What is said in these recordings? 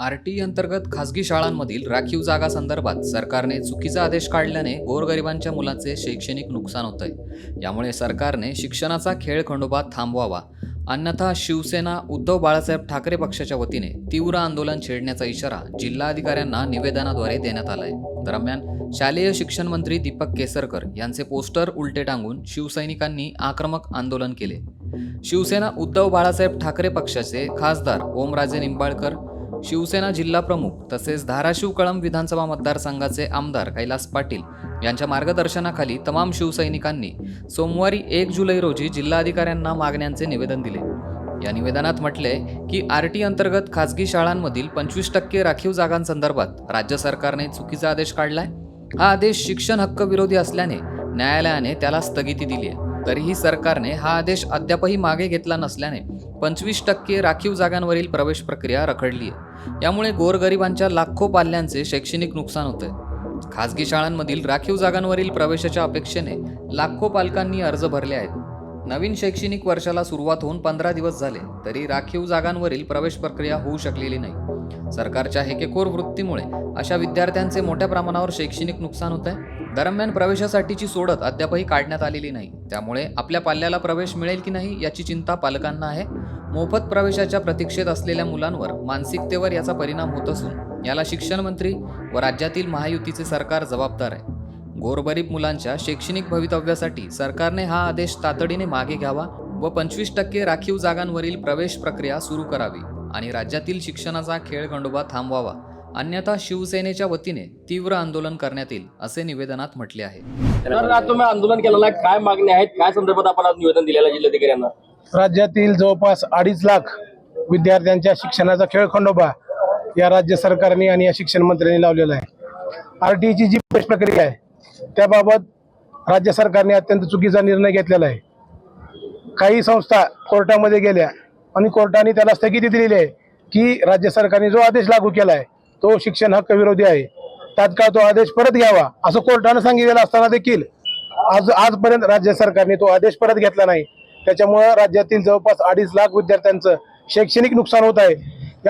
R T e अंतर्गत खासगी शाळांमधील राखीव जागा संदर्भात सरकारने चुकीचा आदेश काढल्याने गोरगरिबांच्या मुलांचे शैक्षणिक नुकसान होत आहे यामुळे सरकारने शिक्षणाचा खेळ खंडोबा थांबवावा. अन्यथा शिवसेना उद्धव बाळासाहेब ठाकरे पक्षाच्या वतीने तीव्र आंदोलन छेडण्याचा इशारा जिल्हाधिकाऱ्यांना निवेदनाद्वारे देण्यात आलाय. दरम्यान शालेय शिक्षण मंत्री दीपक केसरकर यांचे पोस्टर उलटे टांगून शिवसैनिकांनी आक्रमक आंदोलन केले. शिवसेना उद्धव बाळासाहेब ठाकरे पक्षाचे खासदार ओमराजे निंबाळकर शिवसेना जिल्हा प्रमुख तसेच धाराशिव कळंब विधानसभा मतदारसंघाचे आमदार कैलास पाटील यांच्या मार्गदर्शनाखाली तमाम शिवसैनिकांनी सोमवारी एक जुलै रोजी जिल्हाधिकाऱ्यांना मागण्यांचे निवेदन दिले. या निवेदनात म्हटले की आर टी अंतर्गत खासगी शाळांमधील पंचवीस टक्के राखीव जागांसंदर्भात राज्य सरकारने चुकीचा आदेश काढलाय. हा आदेश शिक्षण हक्क विरोधी असल्याने न्यायालयाने त्याला स्थगिती दिली आहे. तरीही सरकारने हा आदेश अद्यापही मागे घेतला नसल्याने पंचवीस टक्के राखीव जागांवरील प्रवेश प्रक्रिया रखडली आहे. यामुळे गोरगरिबांच्या लाखो पाल्यांचे शैक्षणिक नुकसान होते खाजगी शाळांमधील राखीव जागांवरील प्रवेशाच्या अपेक्षेने लाखो पालकांनी अर्ज भरले आहेत. नवीन शैक्षणिक वर्षाला सुरुवात होऊन पंधरा दिवस झाले तरी राखीव जागांवरील प्रवेश प्रक्रिया होऊ शकलेली नाही. सरकारच्या हेकेखोर वृत्तीमुळे अशा विद्यार्थ्यांचे मोठ्या प्रमाणावर शैक्षणिक नुकसान होत आहे दरम्यान प्रवेशासाठीची सोडत अद्यापही काढण्यात आलेली नाही. त्यामुळे आपल्या पाल्याला प्रवेश मिळेल की नाही याची चिंता पालकांना आहे. मोफत प्रवेशाच्या प्रतीक्षेत असलेल्या मुलांवर मानसिकतेवर याचा परिणाम होत असून याला शिक्षण मंत्री व राज्यातील महायुतीचे सरकार जबाबदार आहे. गोरगरीब मुलांच्या शैक्षणिक भवितव्यासाठी सरकारने हा आदेश तातडीने मागे घ्यावा व पंचवीस टक्के राखीव जागांवरील प्रवेश प्रक्रिया सुरू करावी आणि राज्यातील शिक्षणाचा खेळ खंडोबा थांबवावा. अन्यथा शिवसेनेच्या वतीने तीव्र आंदोलन करण्यात येईल असे निवेदनात म्हटले आहे. तुम्ही आंदोलन केलेलं आहे. काय मागणी आहेत? काय संदर्भात आपण आज निवेदन दिलेलं आहे जिल्हाधिकाऱ्यांना? राज्यातील जवळपास अडीच लाख विद्यार्थ्यांच्या शिक्षणाचा खेळ खंडोबा या राज्य सरकारने आणि या शिक्षण मंत्र्यांनी लावलेला आहे. आर टी जी प्रवेश प्रक्रिया आहे त्याबाबत राज्य सरकारने अत्यंत चुकीचा निर्णय घेतलेला आहे. काही संस्था कोर्टामध्ये गेल्या आणि कोर्टाने त्याला स्थगिती दिलेली आहे की राज्य सरकारने जो आदेश लागू केला आहे तो शिक्षण हक्क विरोधी आहे. तात्काळ तो आदेश परत घ्यावा असं कोर्टानं सांगितलेलं असताना देखील आज आजपर्यंत राज्य सरकारने तो आदेश परत घेतला नाही. त्याच्यामुळं राज्यातील जवळपास अडीच लाख विद्यार्थ्यांचं शैक्षणिक नुकसान होत आहे.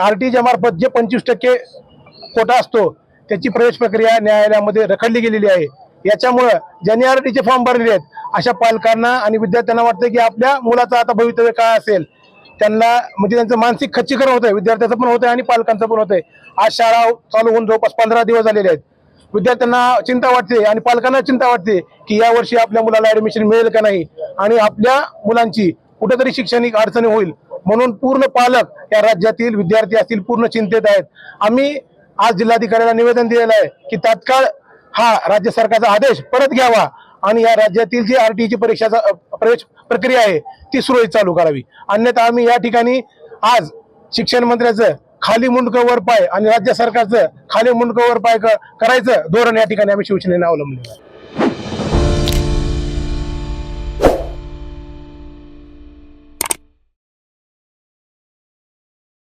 आर टीच्या मार्फत जे पंचवीस टक्के कोटा असतो त्याची प्रवेश प्रक्रिया न्यायालयामध्ये रखडली गेलेली आहे. याच्यामुळं ज्यांनी फॉर्म भरलेले आहेत अशा पालकांना आणि विद्यार्थ्यांना वाटतं की आपल्या मुलाचं आता भवितव्य काय असेल त्यांना म्हणजे त्यांचं मानसिक खच्चीकरण होतंय विद्यार्थ्याचं पण होतंय आणि पालकांचं पण होतंय. आज शाळा चालू होऊन जवळपास पंधरा दिवस झालेले आहेत. विद्यार्थ्यांना चिंता वाटते आणि पालकांना चिंता वाटते की यावर्षी आपल्या मुलाला ऍडमिशन मिळेल का नाही आणि आपल्या मुलांची कुठेतरी शैक्षणिक अडचणी होईल. म्हणून पूर्ण पालक या राज्यातील विद्यार्थी असतील पूर्ण चिंतेत आहेत. आम्ही आज जिल्हाधिकाऱ्याला निवेदन दिलेलं आहे की तात्काळ हा राज्य सरकारचा आदेश परत घ्यावा आणि या राज्यातील जी आर ची परीक्षाचा प्रवेश प्रक्रिया आहे ती सुरळीत चालू करावी. अन्यथा आम्ही या ठिकाणी आज शिक्षण मंत्र्याचं खाली मुंडकं वर पाय आणि राज्य सरकारचं खाली मुंडकं वर पाय क- करायचं धोरण या ठिकाणी आम्ही शिवसेनेने अवलंबलेलं आहे.